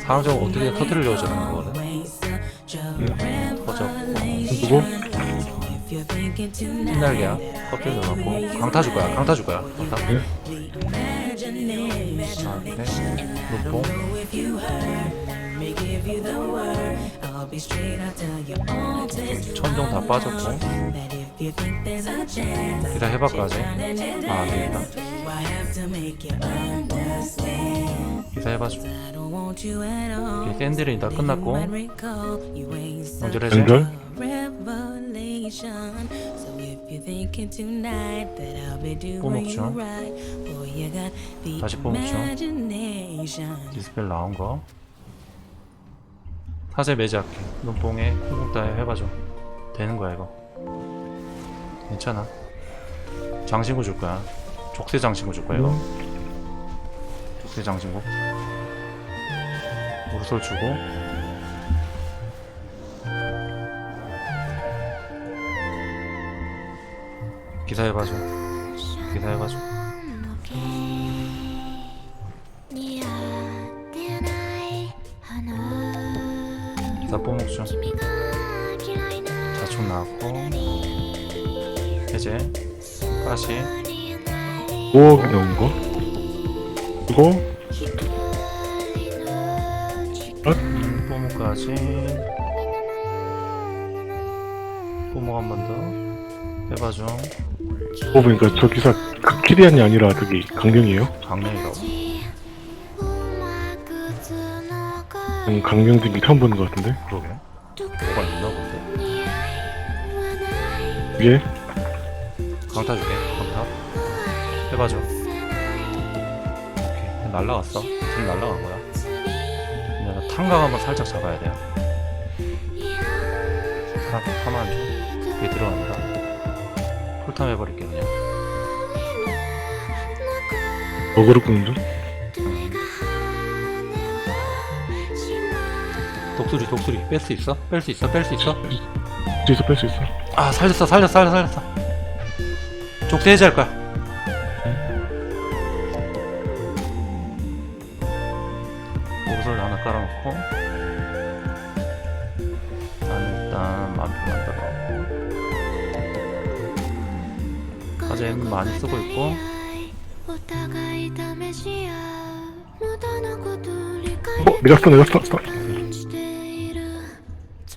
상황적으로 어떻게 터트리려고 저러는 거거든 a 터졌고 누구? 흰날개야 껍질 넣어놓고 강타 줄 거야 강타 줄 거야 강타 네. imagination. 이렇게 천정 다 빠졌고 기다 해박까지 아 안되겠다 I have to make you understand. 기사 해봐줘 I don't want you at all. 이게 샌들이 다 끝났고 연결? you got the 다시 imagination. 디스펠 나온 거 사제 매지할게 눈뽕에 콩콩따에 해봐줘 되는 거야 이거. 괜찮아. 장신구 줄 거야. 족쇄 장신구 줄 거야 이거. 족쇄 장신구. 오르솔 주고. 기사 해봐줘 기사 해봐줘 뽀목주 자축 나왔고. 해제 가시. 뭐 나온 거? 이거? 음, 뽀목까지. 뽀목 한 번 더. 해봐줘 뭐 보니까 저 기사 그 키리안이 아니라 저기 강령이에요? 강령이라고 음, 강령 등기 처음 보는 것 같은데? 그러게. 뭐가 있나 본데? 위에? 강타 줄게 강타. 해봐줘. 오케이 날라갔어. 지금 날라간 거야. 내가 탄각 한번 살짝 잡아야 돼요. 타, 타만 줘. 그게 들어간다. 풀탐 해버릴게 그냥. 어그로 끄는 중? 독수리 독수리 뺄 수 있어? 뺄 수 있어? 뺄 수 있어? 뒤에서 뺄수 있어? 아 살렸어 살렸어 살렸어 살렸어 족쇄 해제할 거야 옷을 하나 깔아놓고 나는 일단 만피 만들어 과제는 많이 쓰고 있고 어? 내가 써 내가 써, 써. 되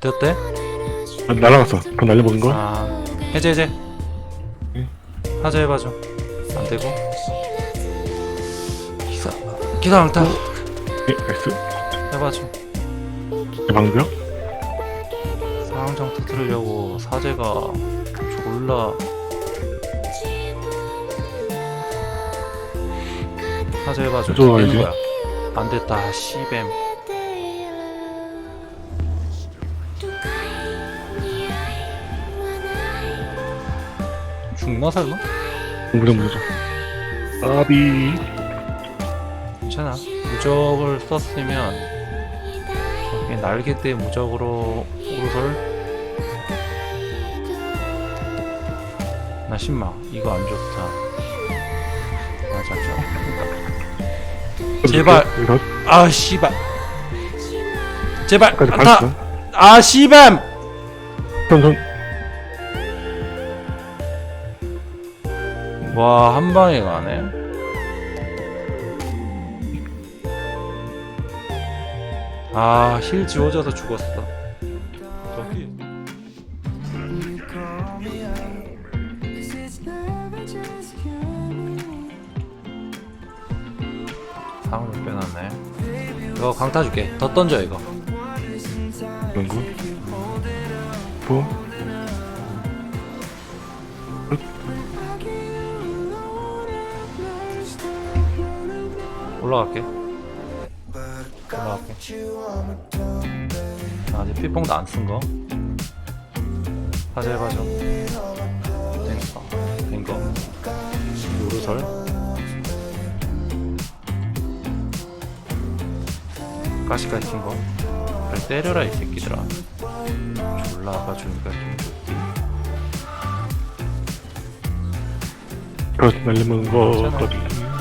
었대? 아, 날아갔어. 더 날려먹은 거야? 아 해제 해제. 응. 하자 해봐줘. 안 되고. 기사 기사 강타. 예, 나이스 해봐줘. 방벽? 상황 정 터트리려고 사제가 졸라. 사제 해봐줘. 되는 거야. 안 됐다 씨뱀 죽나 설마? 무적 무적 아비. 괜찮아. 무적을 썼으면 그냥 날개 때 무적으로 오르솔 나 신망 이거 안 좋다. 아 잠시만 제발. 아 씨발. 제발. 안타 갔어 아 씨밤 손손 와 한 방에 가네. 아 힐 지워져서 죽었어. 저기. 상으로 빼놨네. 이거 강타 줄게. 더 던져 이거. 거 뭐? 올라갈게. 올라갈게. 아, 아직 삐뽕도 안 쓴 거? 하자 해봐줘. 된거 된거. 요르설? 가시까지 킨거? 그래 때려라 이 새끼들아. 올라가 주니까 좀 좋지. 그렇 날리는 거거든요.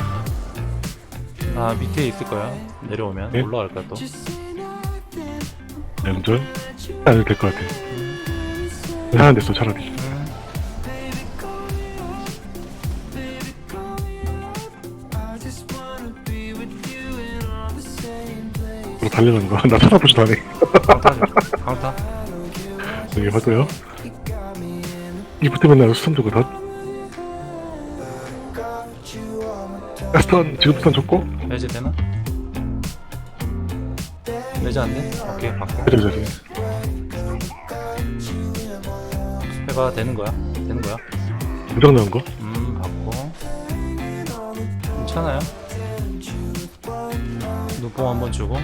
아 밑에 있을 거야 내려오면 네? 올라갈 거야 또 연전? 안 해도 될것 같아. 이상한 데서 차라리. 음. 그럼 달리는 거. 나 찾아보지도 않네. 강타 줘. 강타 여기 봐도요. 이 붙으면 나 스턴 주거든. 스턴, 지금 스턴 줬고. 매제 되나? 매제 안 돼? 오케이 바꿔 그래, 그래. 해가 되는 거야 되는 거야 무장 나온 거. 음 받고 괜찮아요 눈뽕 한번 주고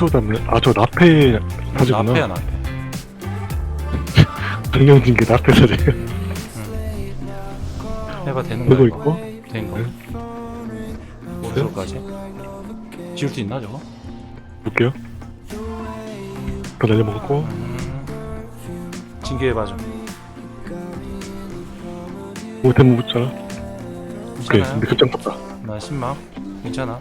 쇼다면, 아, 저 나페 사지구나. 나패야 나패 강령진 게 나페 사지. 해가 되는 거야 그거 이거? 있고. 된 거. 네. 어디로까지? 지울 수 있나 저거? 볼게요. 더 날려먹었고. 징계해 봐줘 오, 대문 붙잖아. 오케이, 괜찮아요? 근데 급장 떴다. 나 신망 괜찮아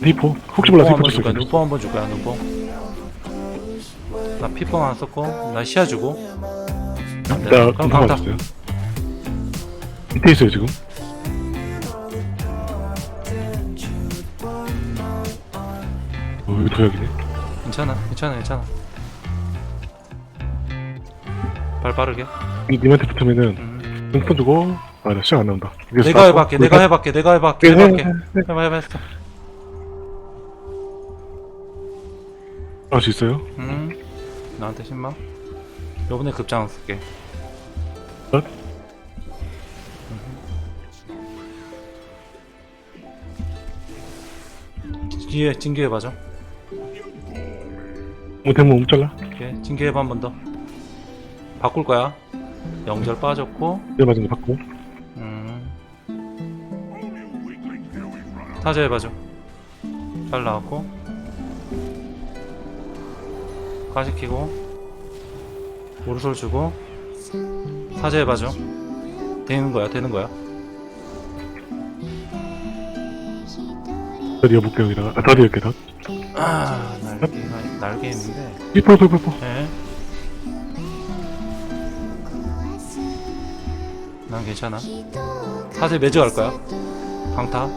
리포. 혹시 몰라, 눈뽕 리포 한번 줄 거야 쳤어. 눈뽕 한번 줄 거야 눈뽕 나 피뽕 하나 썼고 나 시야 주고 나 그럼 금방 강타. 맞았어요. 밑에 있어요, 지금. 어, 여기 도약이네. 괜찮아 괜찮아 괜찮아 발 빠르게 이 님한테 붙으면은, 음. 눈폰 주고, 아, 나 시간 안 나온다. 내가 나- 해볼게 어, 내가 해볼게 내가 해볼게 네, 네, 해볼게 네, 네. 해봐 해봐 했어 할수 있어요? 음 나한테 신망 요번에 급장 쓸게 어? 뒤에 징계해 봐줘 뭐, 대문 못 잘라? 오케이 징계해 봐 한 번더 바꿀 거야 영절 빠졌고 내 맞은 거 받고. 음. 타자 해 봐줘 잘 나왔고 가시키고 오른손 주고 타자 해봐줘 되는 거야 되는 거야 다리 여볼게요, 여기다가. 아, 다리 이렇게 다. 아 날개가 날개 있는데 리포, 리포, 리포. 네. 난 괜찮아 사제 매주 갈 거야 강타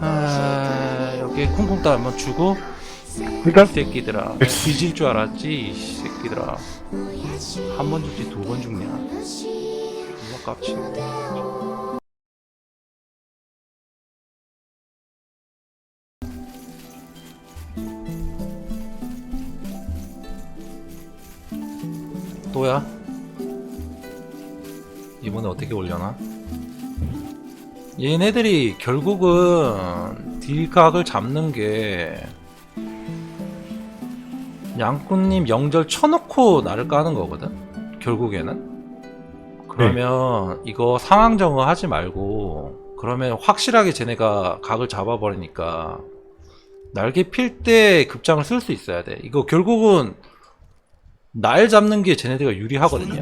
아 여기 쿵쿵 따 한번 주고 이 새끼들아. 뒤질 줄 알았지 이 새끼들아. 한 번 죽지 두 번 죽냐? 누가 깝치네 또야? 이번에 어떻게 올려나? 얘네들이 결국은 딜각을 잡는 게 양꾼님 영절 쳐놓고 나를 까는 거거든? 결국에는? 그러면 이거 상황 정어 하지 말고 그러면 확실하게 쟤네가 각을 잡아버리니까 날개 필 때 급장을 쓸 수 있어야 돼. 이거 결국은 날 잡는 게 쟤네들가 유리하거든요.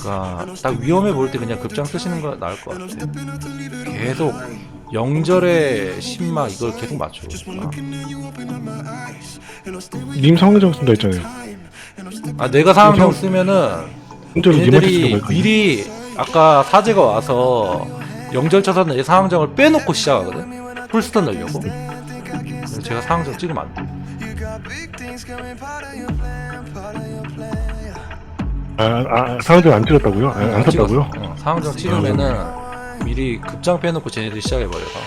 그러니까 딱 위험해 보일 때 그냥 급장 쓰시는 거 나을 것 같아. 계속 영절의 신막 이걸 계속 맞추고 님 성의정 쓴다 했잖아요. 아 내가 상황정 쓰면은 혼자로 얘네들이 거야. 미리 아까 사제가 와서 영절 쳐서는 내 상황정을 빼놓고 시작하거든 풀스턴 넣으려고 그래서 제가 상황정 찍으면 안 돼 아, 아, 상의정 안 찍었다고요? 아, 안 썼다고요? 어, 상황정 찍으면은 미리 급장 빼놓고 쟤네들이 시작해버려서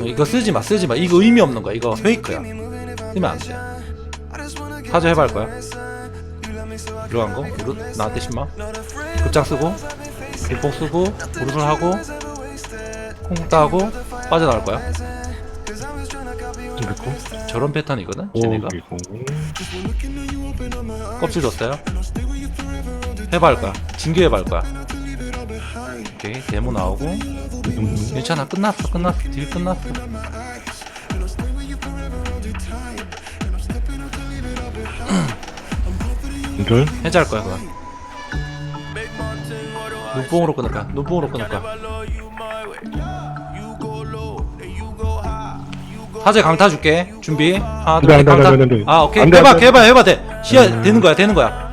어, 이거 쓰지마 쓰지마. 이거 의미 없는 거야. 이거 페이크야. 쓰면 안돼. 사제 해봐 할 거야. 들어간 거? 우르 나한테 10만 급장 쓰고 일폭 쓰고 우르솔 하고 콩 따고 빠져나갈 거야. 좀 됐고. 저런 패턴이거든? 오, 쟤네가. 껍질 줬어요? 해봐 할 거야. 징계 해봐 할 거야 오케이 데모 나오고. 음, 괜찮아. 끝났어 끝났어. 딜 끝났어. 연결. 해제할 거야 그건. 눈뽕으로 끊을 거야 눈뽕으로 끊을 거야 사제 강타 줄게. 준비. 하나 안 돼, 안 둘셋 돼, 안 돼, 강타. 안 돼, 안 돼. 아 오케이. 안 돼, 해봐 안 돼. 해봐 해봐. 돼. 시야 되는 거야 되는 거야.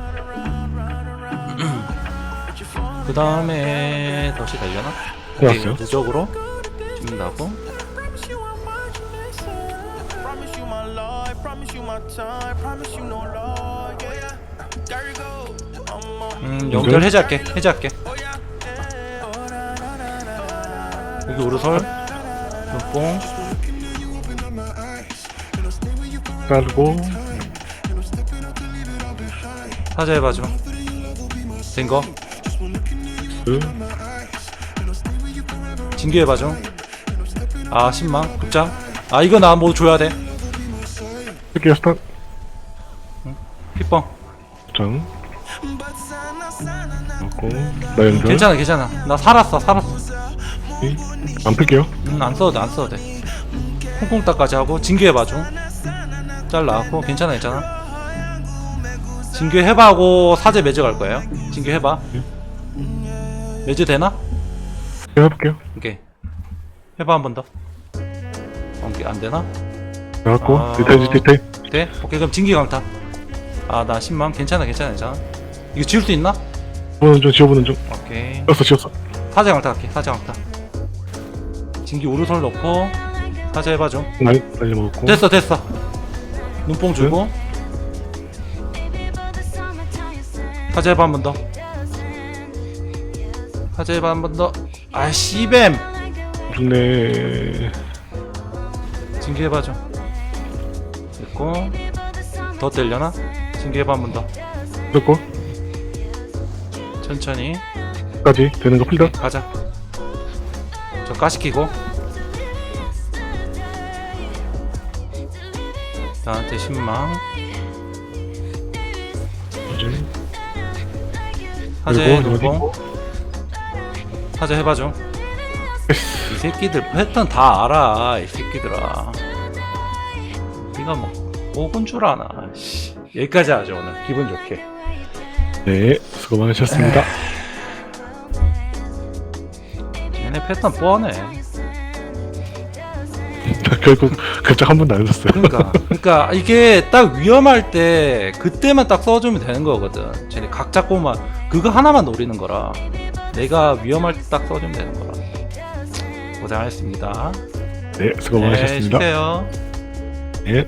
그 다음에 덫이 달려나? 들어왔어요. 무적으로 죽는다고 음 연결 해제할게 해제할게 여기 오르솔 눈뽕 깔고. 사자 해봐줘 된거 그. 진규 해봐줘 아 10만 급장 아 이거 나 뭐 줘야 돼 스킬 스탄. 핏뻥 장. 하고. 나 연결. 괜찮아 괜찮아 나 살았어 살았어 오케이. 안 풀게요. 음 안 써도 돼안 써도 돼 콩콩따까지 하고 진규 해봐줘 잘 나왔고 괜찮아 괜찮아 진규 해봐하고 사제 매주 갈 거예요 진규 해봐 매주 되나? 제가 해볼게요. 오케이 해봐 한 번 더 오케이 안 되나? 해갖고. 아. 디테일, 디테일. 돼? 오케이 그럼 진기 강타 아 나 10만 괜찮아 괜찮아 괜찮아 이거 지울 수 있나? 보는 중, 지워보는 중. 오케이 지웠어, 지웠어. 사제 강타 갈게 사제 강타 진기 오르솔 넣고 사제 해봐줘 날, 날려 먹었고. 됐어 됐어 눈뽕 주고 사제 해봐 한 번 더 사제 해봐 한 번 더 아 씨뱀 좋네. 진기 해봐줘 됐고 더 때려나? 진기 해봐 한 번더 그리고, 천천히 까지 되는 거 풀다. 가자. 저 까시키고. 나한테 10망. 이제. 하재 그리고. 하재 해봐줘. 이 새끼들 패턴 다 알아. 이 새끼들아. 네가 뭐 오군 줄 아나. 씨. 여기까지 하죠 오늘. 기분 좋게. 네, 수고 많으셨습니다. 얘네 패턴 뻔해. 결국, 결정 한 번도 안 했었어요. 그러니까 그러니까 이게 딱 위험할 때 그때만 딱 써주면 되는 거거든. 쟤네 각 잡고만 그거 하나만 노리는 거라. 내가 위험할 때 딱 써주면 되는 거라. 고생하셨습니다. 네, 수고 네, 많으셨습니다. 쉬세요. 네.